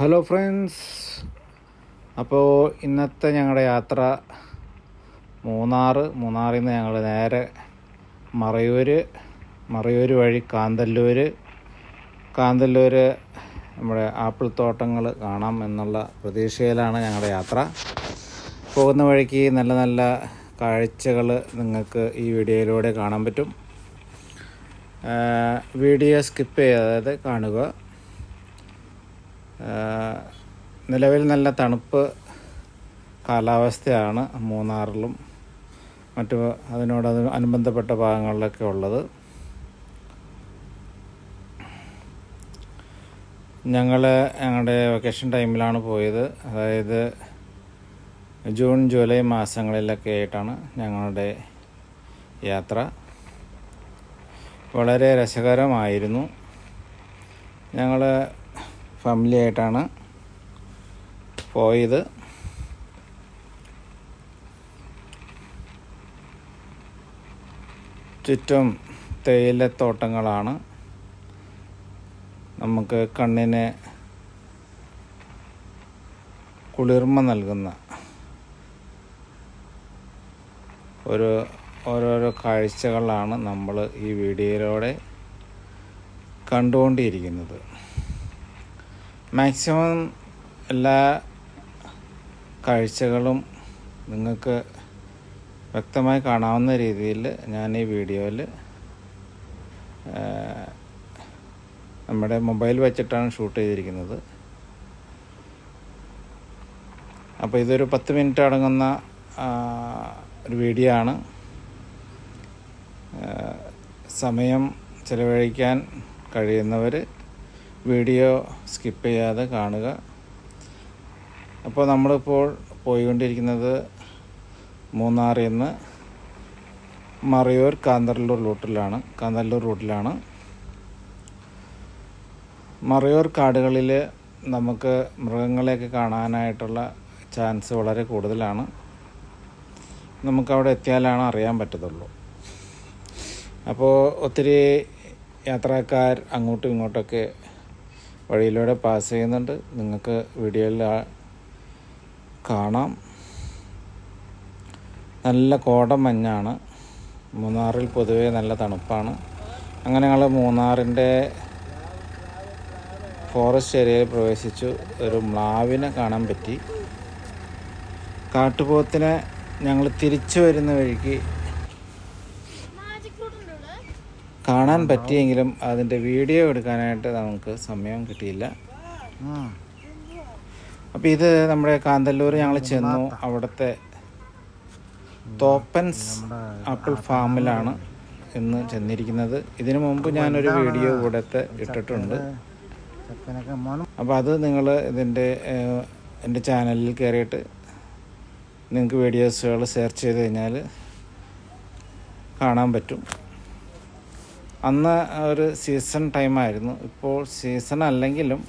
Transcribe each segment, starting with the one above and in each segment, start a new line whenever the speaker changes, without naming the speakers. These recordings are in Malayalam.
ഹലോ ഫ്രണ്ട്സ് അപ്പോൾ ഇന്നത്തെ ഞങ്ങളുടെ യാത്ര മൂന്നാർ മൂന്നാറിൽ നിന്ന് ഞങ്ങൾ നേരെ മറയൂർ മറയൂർ വഴി കാന്തല്ലൂർ കാന്തല്ലൂർ നമ്മുടെ ആപ്പിൾ തോട്ടങ്ങൾ കാണാം എന്നുള്ള പ്രതീക്ഷയിലാണ് ഞങ്ങളുടെ യാത്ര. പോകുന്ന വഴിക്ക് നല്ല നല്ല കാഴ്ചകൾ നിങ്ങൾക്ക് ഈ വീഡിയോയിലൂടെ കാണാൻ പറ്റും. വീഡിയോ സ്കിപ്പ് ചെയ്യാതെ കാണുക. നിലവിൽ നല്ല തണുപ്പ് കാലാവസ്ഥയാണ് മൂന്നാറിലും. മറ്റു അതിനോട് അത് അനുബന്ധപ്പെട്ട ഭാഗങ്ങളിലൊക്കെ ഉള്ളത്. ഞങ്ങൾ ഞങ്ങളുടെ വെക്കേഷൻ ടൈമിലാണ് പോയത്. അതായത് ജൂൺ ജൂലൈ മാസങ്ങളിലൊക്കെ ആയിട്ടാണ് ഞങ്ങളുടെ യാത്ര. വളരെ രസകരമായിരുന്നു. ഞങ്ങൾ ഫാമിലി ആയിട്ടാണ് പോയത്. ചുറ്റും തേയിലത്തോട്ടങ്ങളാണ്. നമുക്ക് കണ്ണിന് കുളിർമ നൽകുന്ന ഒരു ഓരോരോ കാഴ്ചകളാണ് നമ്മൾ ഈ വീഡിയോയിലൂടെ കണ്ടുകൊണ്ടിരിക്കുന്നത്. മാക്സിമം എല്ലാ കാഴ്ചകളും നിങ്ങൾക്ക് വ്യക്തമായി കാണാവുന്ന രീതിയിൽ ഞാൻ ഈ വീഡിയോയിൽ നമ്മുടെ മൊബൈൽ വെച്ചിട്ടാണ് ഷൂട്ട് ചെയ്തിരിക്കുന്നത്. അപ്പോൾ ഇതൊരു പത്ത് മിനിറ്റ് അടങ്ങുന്ന ഒരു വീഡിയോ ആണ്. സമയം ചിലവഴിക്കാൻ കഴിയുന്നവർ വീഡിയോ സ്കിപ്പ് ചെയ്യാതെ കാണുക. അപ്പോൾ നമ്മളിപ്പോൾ പോയിക്കൊണ്ടിരിക്കുന്നത് മൂന്നാറിൽ നിന്ന് മറയൂർ കാന്തല്ലൂർ റൂട്ടിലാണ് കാന്തല്ലൂർ റൂട്ടിലാണ്. മറയൂർ കാടുകളിൽ നമുക്ക് മൃഗങ്ങളെയൊക്കെ കാണാനായിട്ടുള്ള ചാൻസ് വളരെ കൂടുതലാണ്. നമുക്കവിടെ എത്തിയാലാണ് അറിയാൻ പറ്റത്തുള്ളൂ. അപ്പോൾ ഒത്തിരി യാത്രക്കാർ അങ്ങോട്ടും ഇങ്ങോട്ടൊക്കെ വഴിയിലൂടെ പാസ് ചെയ്യുന്നുണ്ട്. നിങ്ങൾക്ക് വീഡിയോയിൽ കാണാം. നല്ല കോടമഞ്ഞാണ് മൂന്നാറിൽ പൊതുവേ നല്ല തണുപ്പാണ്. അങ്ങനെ ഞങ്ങൾ മൂന്നാറിന്റെ ഫോറസ്റ്റ് ഏരിയയിൽ പ്രവേശിച്ചു. ഒരു മ്ലാവിനെ കാണാൻ പറ്റി. കാട്ടുപോത്തിനെ ഞങ്ങൾ തിരിച്ചു വരുന്ന വഴിക്ക് കാണാൻ പറ്റിയെങ്കിലും അതിന്റെ വീഡിയോ എടുക്കാനായിട്ട് നമുക്ക് സമയം കിട്ടിയില്ല. അപ്പോൾ ഇത് നമ്മുടെ കാന്തല്ലൂർ ഞങ്ങൾ ചെന്നു. അവിടുത്തെ തോപ്പൻസ് ആപ്പിൾ ഫാമിലാണ് ഇന്ന് ചെന്നിരിക്കുന്നത്. ഇതിനു മുമ്പ് ഞാനൊരു വീഡിയോ ഇവിടുത്തെ ഇട്ടിട്ടുണ്ട്. അപ്പോൾ അത് നിങ്ങൾ ഇതിന്റെ എന്റെ ചാനലിൽ കയറിയിട്ട് നിങ്ങൾക്ക് വീഡിയോസുകൾ സെർച്ച് ചെയ്ത് കഴിഞ്ഞാൽ കാണാൻ പറ്റും. അന്ന് ഒരു സീസൺ ടൈമായിരുന്നു ഇപ്പോൾ സീസൺ അല്ലെങ്കിലും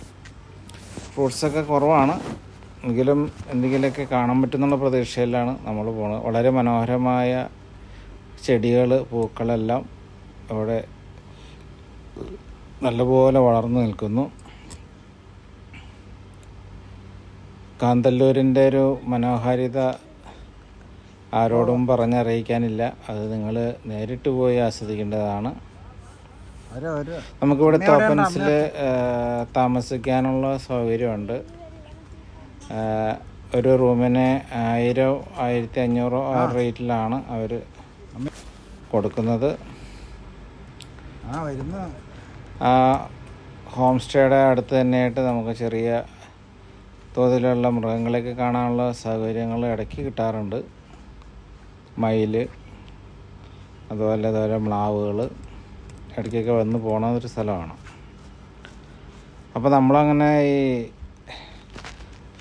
ഫ്രൂട്ട്സൊക്കെ കുറവാണ്. എങ്കിലും എന്തെങ്കിലുമൊക്കെ കാണാൻ പറ്റുന്നുള്ള പ്രതീക്ഷയിലാണ് നമ്മൾ പോകുന്നത് വളരെ മനോഹരമായ ചെടികൾ പൂക്കളെല്ലാം അവിടെ നല്ലപോലെ വളർന്നു നിൽക്കുന്നു. കാന്തല്ലൂരിന്റെ ഒരു മനോഹാരിത ആരോടും പറഞ്ഞറിയിക്കാനില്ല. അത് നിങ്ങൾ നേരിട്ട് പോയി ആസ്വദിക്കേണ്ടതാണ്. നമുക്കിവിടെ തോപ്പൻസിൽ താമസിക്കാനുള്ള സൗകര്യമുണ്ട്. ഒരു റൂമിന് ആയിരം ആയിരത്തി അഞ്ഞൂറോ ആ. റേറ്റിലാണ് അവർ കൊടുക്കുന്നത്.
ആ
ഹോം സ്റ്റേയുടെ അടുത്ത് തന്നെയായിട്ട് നമുക്ക് ചെറിയ തോതിലുള്ള മൃഗങ്ങളെയൊക്കെ കാണാനുള്ള സൗകര്യങ്ങൾ ഇടയ്ക്ക് കിട്ടാറുണ്ട്. മയിൽ അതുപോലെ അതുപോലെ മ്ലാവുകൾ ഇടയ്ക്കൊക്കെ വന്ന് പോകണമെന്നൊരു സ്ഥലമാണ്. അപ്പോൾ നമ്മളങ്ങനെ ഈ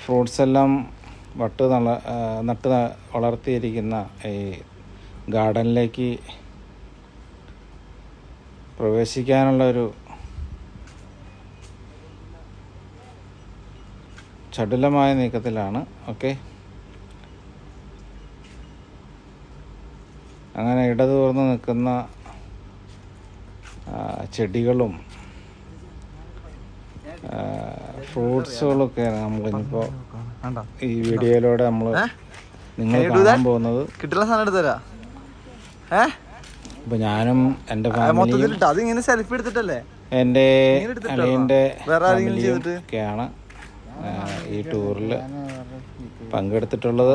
ഫ്രൂട്ട്സ് എല്ലാം വട്ട് നള നട്ട് വളർത്തിയിരിക്കുന്ന ഈ ഗാർഡനിലേക്ക് പ്രവേശിക്കാനുള്ള ഒരു ചടുലമായ നീക്കത്തിലാണ്. ഓക്കെ. അങ്ങനെ ഇടതൂർന്ന് നിൽക്കുന്ന ചെടികളും ഫ്രൂട്ട്സുകളൊക്കെ നമ്മളിപ്പോൾ ഈ വീഡിയോയിലൂടെ നമ്മൾ നിങ്ങൾ കാണാൻ പോകുന്നത്.
കിട്ടുന്ന സാധനം എടുത്തരാ ഏ?
ഇപ്പൊ ഞാനും എന്റെ
മൊത്തത്തിലിട്ട്. അത് സെൽഫി എടുത്തിട്ടല്ലേ?
എന്റെ
അളിയന്റെ?
ഒക്കെയാണ് ഈ ടൂറിൽ പങ്കെടുത്തിട്ടുള്ളത്.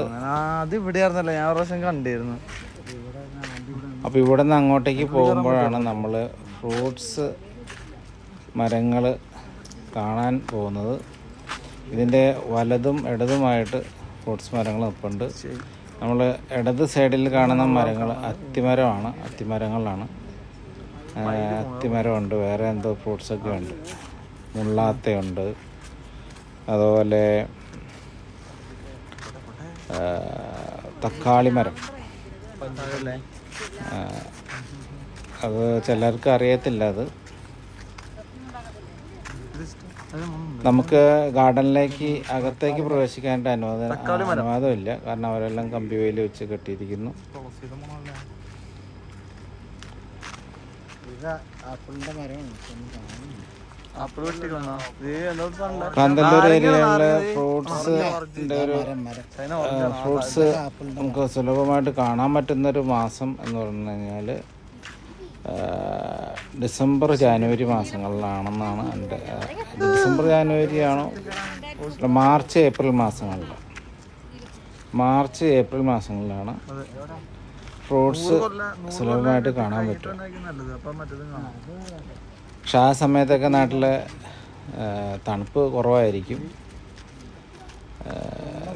അത് ഇവിടെ ഞാൻ പ്രാവശ്യം കണ്ടിരുന്നു.
അപ്പോൾ ഇവിടെ നിന്ന് അങ്ങോട്ടേക്ക് പോകുമ്പോഴാണ് നമ്മൾ ഫ്രൂട്ട്സ് മരങ്ങൾ കാണാൻ പോകുന്നത്. ഇതിന്റെ വലതും ഇടതുമായിട്ട് ഫ്രൂട്ട്സ് മരങ്ങൾ നിൽപ്പുണ്ട് നമ്മൾ ഇടത് സൈഡിൽ കാണുന്ന മരങ്ങൾ അത്തിമരമാണ്. അത്തിമരങ്ങളാണ്. അത്തിമരമുണ്ട്. വേറെ എന്തോ ഫ്രൂട്ട്സൊക്കെ ഉണ്ട്. മുള്ളാത്തയുണ്ട്. അതുപോലെ തക്കാളി മരം. അത് ചിലർക്ക് അറിയത്തില്ല അത്. നമുക്ക് ഗാർഡനിലേക്ക് അകത്തേക്ക് പ്രവേശിക്കാനായിട്ട് അനുവാദം അനുവാദമില്ല. കാരണം അവരെല്ലാം കമ്പി വേലി വെച്ച് കെട്ടിയിരിക്കുന്നു. കാന്തല്ലൂർ ഏരിയയിലെ ഫ്രൂട്ട്സ് ഒരു
മരം മരം
ഫ്രൂട്ട്സ് നമുക്ക് സുലഭമായിട്ട് കാണാൻ പറ്റുന്നൊരു മാസം എന്ന് പറഞ്ഞു കഴിഞ്ഞാൽ ഡിസംബർ ജാനുവരി മാസങ്ങളിലാണെന്നാണ് എന്റെ ഡിസംബർ ജാനുവരി ആണോ മാർച്ച് ഏപ്രിൽ മാസങ്ങളിലാണ് മാർച്ച് ഏപ്രിൽ മാസങ്ങളിലാണ് ഫ്രൂട്ട്സ് സുലഭമായിട്ട് കാണാൻ പറ്റും പക്ഷെ ആ സമയത്തൊക്കെ നാട്ടിൽ തണുപ്പ് കുറവായിരിക്കും.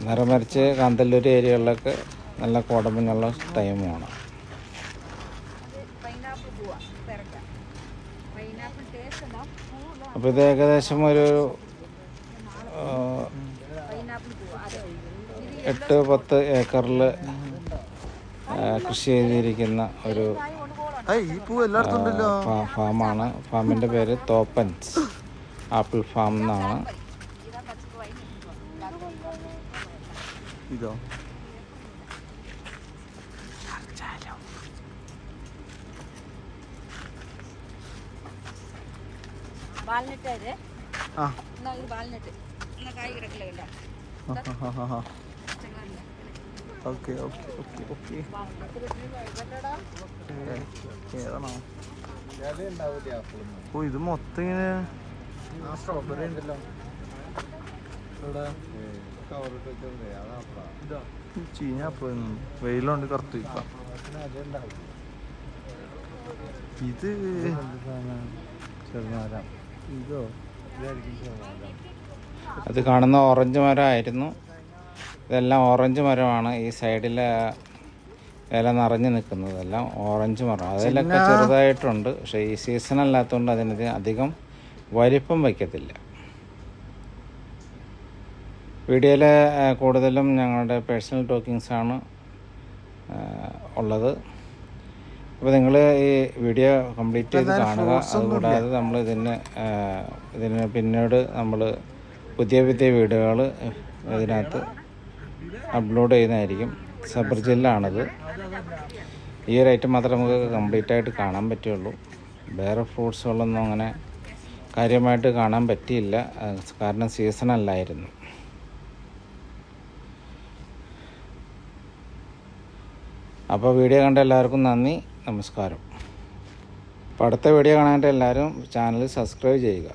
നിറമറിച്ച് കാന്തല്ലൂർ ഏരിയകളിലൊക്കെ നല്ല കോടമഞ്ഞുള്ള ടൈമാണ്. അപ്പോൾ ഇത് ഏകദേശം ഒരു എട്ട് പത്ത് ഏക്കറിൽ കൃഷി ചെയ്തിരിക്കുന്ന ഒരു ഫാമാണ്. ഫാമിന്റെ പേര് തോപ്പൻസ്. ആപ്പിൾ ഫാം എന്നാണ്.
ഇതോ?
വാൽനട്ട് അത്
ആ
ഇത് വാൽനട്ട്. എന്നാ കായ് കിടക്കില്ല കണ്ടോ?
Okay okay okay okay. ഏതാണോ ഓ ഇത് മൊത്തം ഇങ്ങനെ
സ്ട്രോബെറി ഉണ്ടല്ലോ.
ചീഞ്ഞ വെയിലുണ്ട് കറുത്ത് ഇപ്പം. ഇത്
ചെറുമരം
ഇതോ?
അത് കാണുന്ന ഓറഞ്ച് മരമായിരുന്നു. ഇതെല്ലാം ഓറഞ്ച് മരമാണ്. ഈ സൈഡിലെ ഇല നിറഞ്ഞു നിൽക്കുന്നത്. എല്ലാം ഓറഞ്ച് മരം. അതിലൊക്കെ ചെറുതായിട്ടുണ്ട്. പക്ഷേ ഈ സീസൺ അല്ലാത്തതുകൊണ്ട് അതിനത് അധികം വലിപ്പം വയ്ക്കത്തില്ല. വീഡിയോയിൽ കൂടുതലും ഞങ്ങളുടെ പേഴ്സണൽ ടോക്കിങ്സാണ് ഉള്ളത്. അപ്പോൾ നിങ്ങൾ ഈ വീഡിയോ കംപ്ലീറ്റ് ചെയ്ത് കാണുക. അതുകൂടാതെ നമ്മൾ ഇതിന് ഇതിന് പിന്നീട് നമ്മൾ പുതിയ പുതിയ വീഡിയോകൾ ഇതിനകത്ത് അപ്ലോഡ് ചെയ്യുന്നതായിരിക്കും. സബർ ജില്ലാണിത്. ഈ ഒരു ഐറ്റം മാത്രമേ നമുക്ക് കംപ്ലീറ്റ് ആയിട്ട് കാണാൻ പറ്റുള്ളൂ. വേറെ ഫ്രൂട്ട്സുകളൊന്നും അങ്ങനെ കാര്യമായിട്ട് കാണാൻ പറ്റിയില്ല. കാരണം സീസൺ അല്ലായിരുന്നു. അപ്പോൾ വീഡിയോ കണ്ട എല്ലാവർക്കും നന്ദി. നമസ്കാരം. അപ്പോൾ അടുത്ത വീഡിയോ കാണാനായിട്ട് എല്ലാവരും ചാനൽ സബ്സ്ക്രൈബ് ചെയ്യുക.